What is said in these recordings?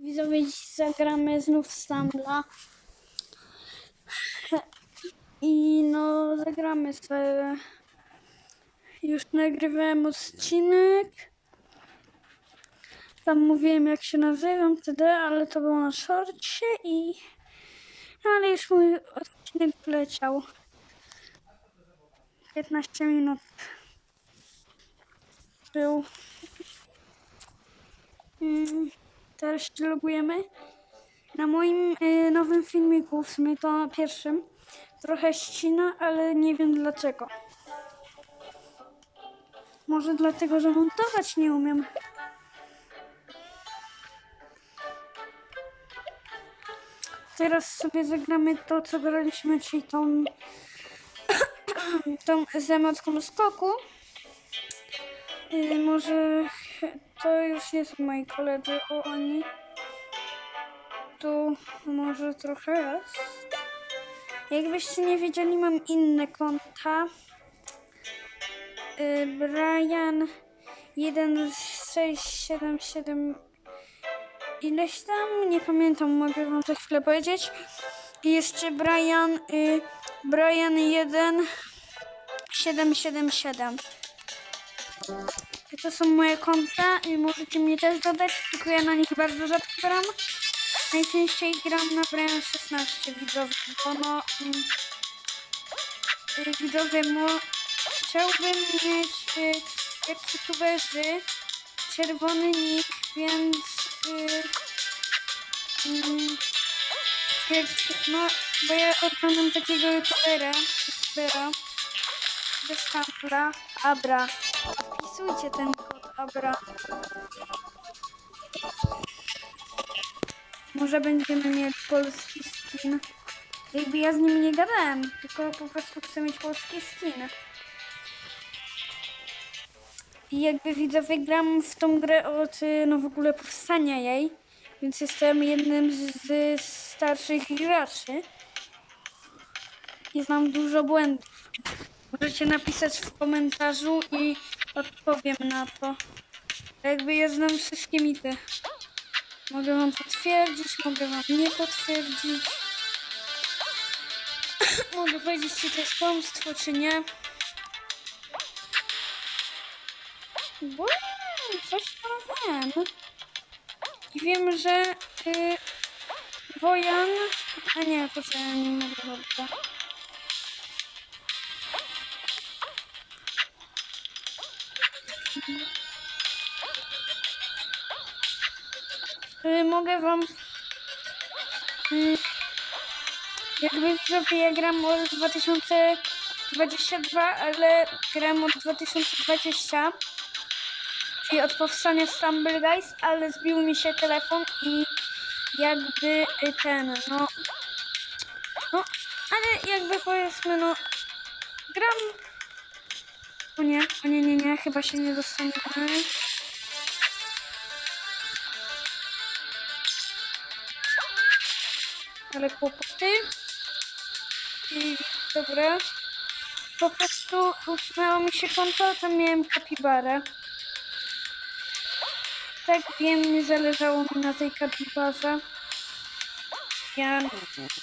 Widzowie, zagramy znów Stambla. I no, zagramy sobie. Już nagrywałem odcinek. Tam mówiłem jak się nazywam wtedy, ale to było na szorcie i... No ale już mój odcinek wleciał. 15 minut był. Mm, Teraz się logujemy. Na moim y, nowym filmiku, w sumie to pierwszym, trochę ścina, ale nie wiem dlaczego. Może dlatego, że montować nie umiem. Teraz sobie zagramy to, co graliśmy, czyli tą, tą z skoku. Y, może to już nie są moi koledzy, o oni. Tu może trochę jest. Jakbyście nie wiedzieli, mam inne konta. Y, Brian 1677 ileś tam, nie pamiętam, mogę wam za chwilę powiedzieć. I jeszcze Brian, y, Brian 1 777. To są moje konta i możecie mnie też dodać, tylko ja na nich bardzo rzadko gram. Najczęściej gram na Brian 16 widzowie, bo no y, widzowie, mo, chciałbym mieć y, jak youtuberzy czerwony nick, więc y, mm, jak, no, bo ja oglądam takiego youtubera, youtubera ze Abra. Wpisujcie ten kod Abra. Może będziemy mieć polski skin. Jakby ja z nim nie gadałem, tylko po prostu chcę mieć polski skin. I jakby widzowie gram w tą grę od no w ogóle powstania jej, więc jestem jednym z, z starszych graczy. I znam dużo błędów. Możecie napisać w komentarzu i odpowiem na to. Jakby ja znam wszystkie mity. Mogę wam potwierdzić, mogę wam nie potwierdzić. mogę powiedzieć, czy to jest kłamstwo, czy nie. Bo coś tam wiem. I wiem, że y, Wojan... A nie, ja nie mogę dobra. Mogę wam... Y, jakby widzowie, ja gram od 2022, ale gram od 2020. Czyli od powstania Stumble Guys, ale zbił mi się telefon i jakby y, ten, no... No, ale jakby powiedzmy, no... Gram... O nie, o nie, nie, nie, chyba się nie dostaniemy. ale kłopoty. I dobra. Po prostu usunęło mi się konto, tam miałem kapibarę. Tak wiem, nie zależało mi na tej kapibarze. Ja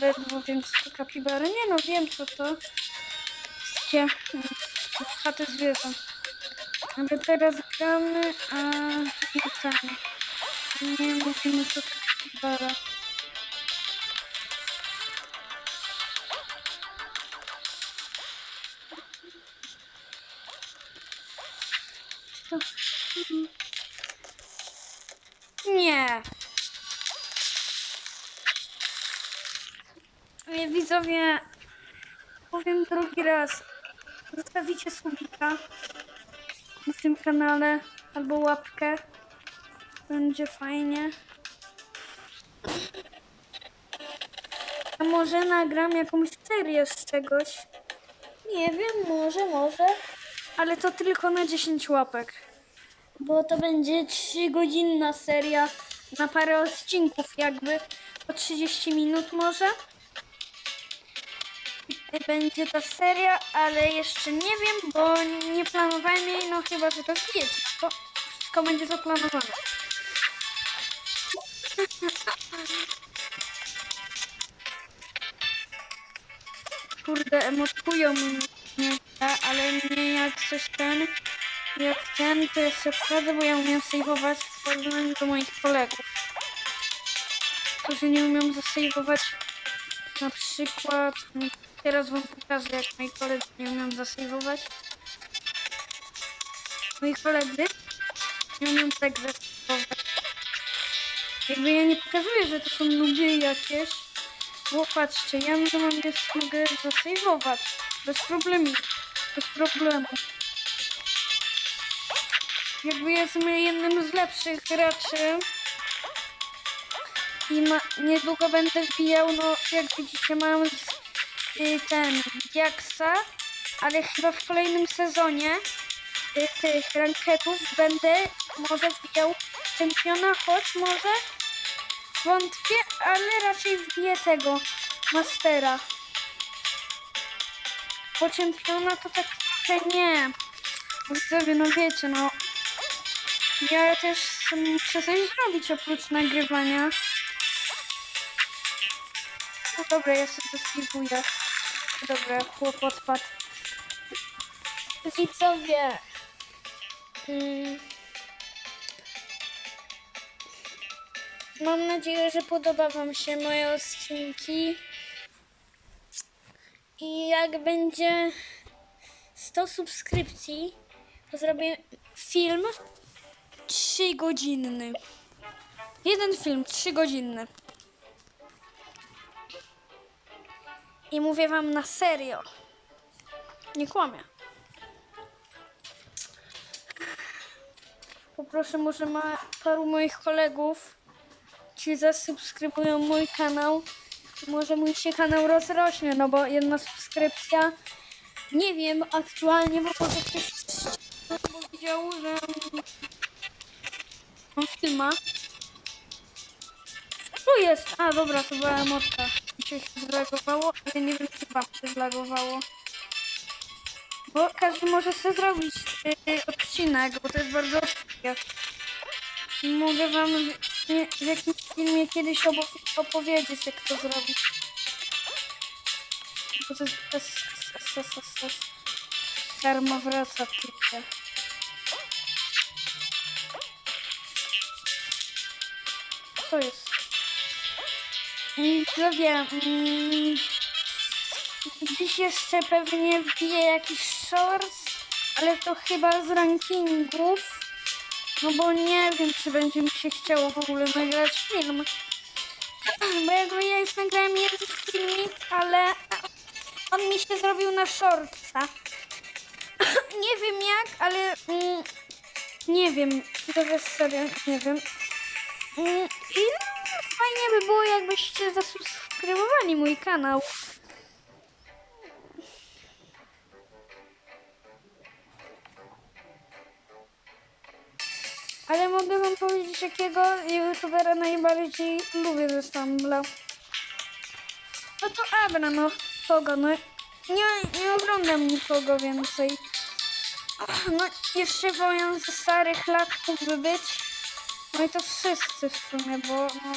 ledwo wiem co to kapibary. Nie no, wiem co to. Mm, chaty zwierząt. Ale teraz gramy, a nie tam. Nie mówimy co. Nie. Nie, widzowie, powiem drugi raz. Zostawicie subika na tym kanale albo łapkę. Będzie fajnie. A może nagram jakąś serię z czegoś? Nie wiem, może, może. Ale to tylko na 10 łapek. Bo to będzie 3-godzinna seria na parę odcinków, jakby po 30 minut może. Będzie ta seria, ale jeszcze nie wiem, bo nie planowałem jej, no chyba, że to wiecie. To wszystko będzie zaplanowane. Kurde, emotkują mnie, ale mnie jak coś ten, jak ten, to jeszcze wchodzę, bo ja umiem sejwować w porównaniu do moich kolegów. Którzy nie umieją zasejwować na przykład, teraz wam pokażę jak moi koledzy nie umieją zasejwować. Moi koledzy nie umieją tak zasejwować. Jakby ja nie pokazuję, że to są ludzie jakieś, bo patrzcie, ja mam jest, mogę zasejwować. Bez problemu. Bez problemu. Jakby jestem jednym z lepszych graczy. I ma, niedługo będę wbijał, no jak widzicie mam ten Jaksa, ale chyba w kolejnym sezonie y, tych ranketów będę może wbijał czempiona, choć może wątpię, ale raczej wbiję tego Mastera. Po czempiona to tak trochę nie. Widzowie, no wiecie, no. Ja też muszę coś zrobić oprócz nagrywania. No dobra, ja sobie zaslibuję. Dobra, chłop odpadł. Widzowie. Mm. Mam nadzieję, że podoba Wam się moje odcinki. I jak będzie 100 subskrypcji, to zrobię film 3 godzinny. Jeden film 3 godzinny. I mówię wam na serio. Nie kłamię. Poproszę może ma paru moich kolegów, ci zasubskrybują mój kanał. Może mój się kanał rozrośnie, no bo jedna subskrypcja. Nie wiem aktualnie, bo może ktoś bo widział, że mam filma. Tu jest! A dobra, to była emotka. Się zlagowało, ale nie wiem czy wam się zlagowało. Bo każdy może sobie zrobić y, odcinek, bo to jest bardzo łatwe. Mogę wam w, nie, w jakimś filmie kiedyś obo- opowiedzieć, jak to zrobić. Bo to jest bez... Karma wraca tylko. Co jest? Widzowie, mm, dziś jeszcze pewnie wbiję jakiś shorts, ale to chyba z rankingów, no bo nie wiem, czy będzie mi się chciało w ogóle nagrać film. Bo jakby ja już nagrałem jeden filmik, ale on mi się zrobił na shortsa. nie wiem jak, ale mm, nie wiem, jest serio, nie wiem. Mm, I no, fajnie by było, jakbyście zasubskrybowali mój kanał. Ale mogę wam powiedzieć, jakiego youtubera najbardziej lubię ze Stambla. No to Abra, no kogo, no nie, nie oglądam nikogo więcej. No jeszcze wojan ze starych lat mógłby być. No i to wszyscy w sumie, bo no...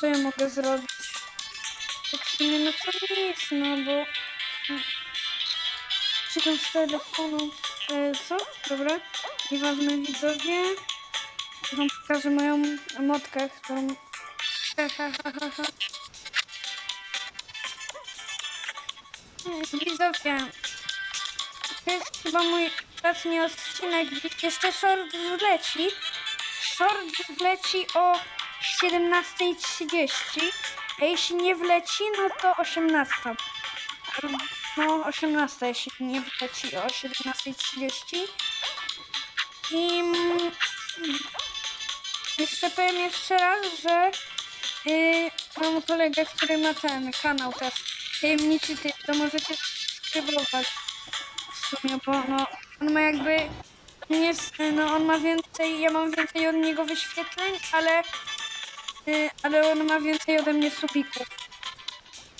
Co ja mogę zrobić? Tak w sumie no to nic, no bo... Czytam z telefonu. E, co? Dobra. Nieważne widzowie. Wam pokażę moją emotkę, którą... Widzowie. To jest chyba mój ostatni odcinek. Jeszcze short wleci. Short wleci o 17.30. A jeśli nie wleci, no to 18. No, 18, jeśli nie wleci o 17.30. I mm, jeszcze powiem jeszcze raz, że yy, mam kolegę, który ma ten kanał też. Tajemniczy typ, to możecie subskrybować w sumie, bo no, on ma jakby nie no on ma więcej, ja mam więcej od niego wyświetleń, ale y, ale on ma więcej ode mnie subików.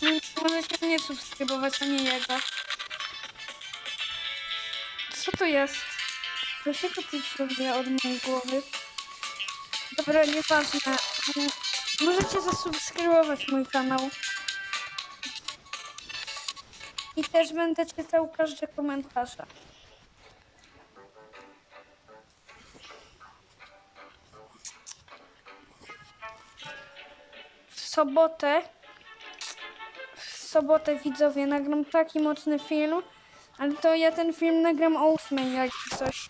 Więc możecie mnie subskrybować, a nie jego. Co to jest? Dlaczego ty zrobię od mojej głowy? Dobra, nieważne. Mm, Możecie zasubskrybować mój kanał. I też będę czytał każde komentarze. Sobotę w sobotę widzowie nagram taki mocny film, ale to ja ten film nagram o 8 jak coś.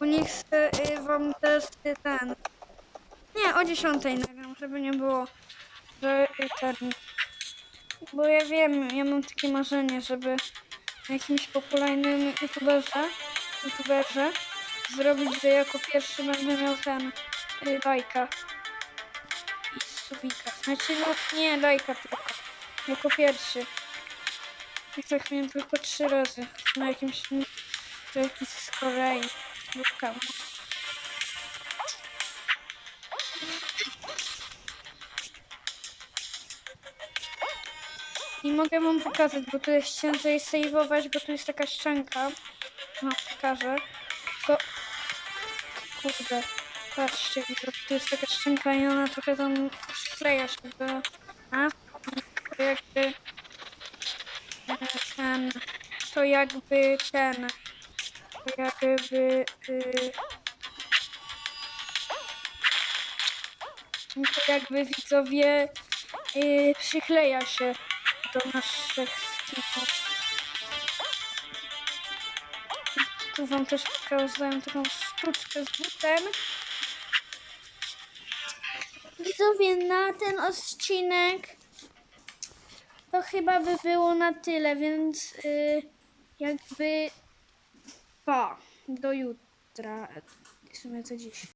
Bo nie chcę y, wam też ten. Nie, o 10 nagram, żeby nie było, że y, ten. Bo ja wiem, ja mam takie marzenie, żeby jakimś popularnym youtuberze, youtuberze zrobić, że jako pierwszy będę miał ten y, lajka i subika. Znaczy, no nie, lajka tylko. Jako pierwszy. I tak miałem tylko trzy razy na jakimś to jakiś z Korei. Lubka. I mogę wam pokazać, bo tu jest ciężej save'ować, bo tu jest taka ścianka. No, pokażę. Tylko... Kurde. Patrzcie, tu jest taka ścianka i ona trochę tam przykleja się do... A? To jakby... e, Ten... To jakby ten... To jakby... Y, to jakby widzowie y, przykleja się do naszych skinów. Tu wam też pokazałem taką sztuczkę z butem. Widzowie, na ten odcinek to chyba by było na tyle, więc y, jakby pa, do jutra. W sumie to dziś.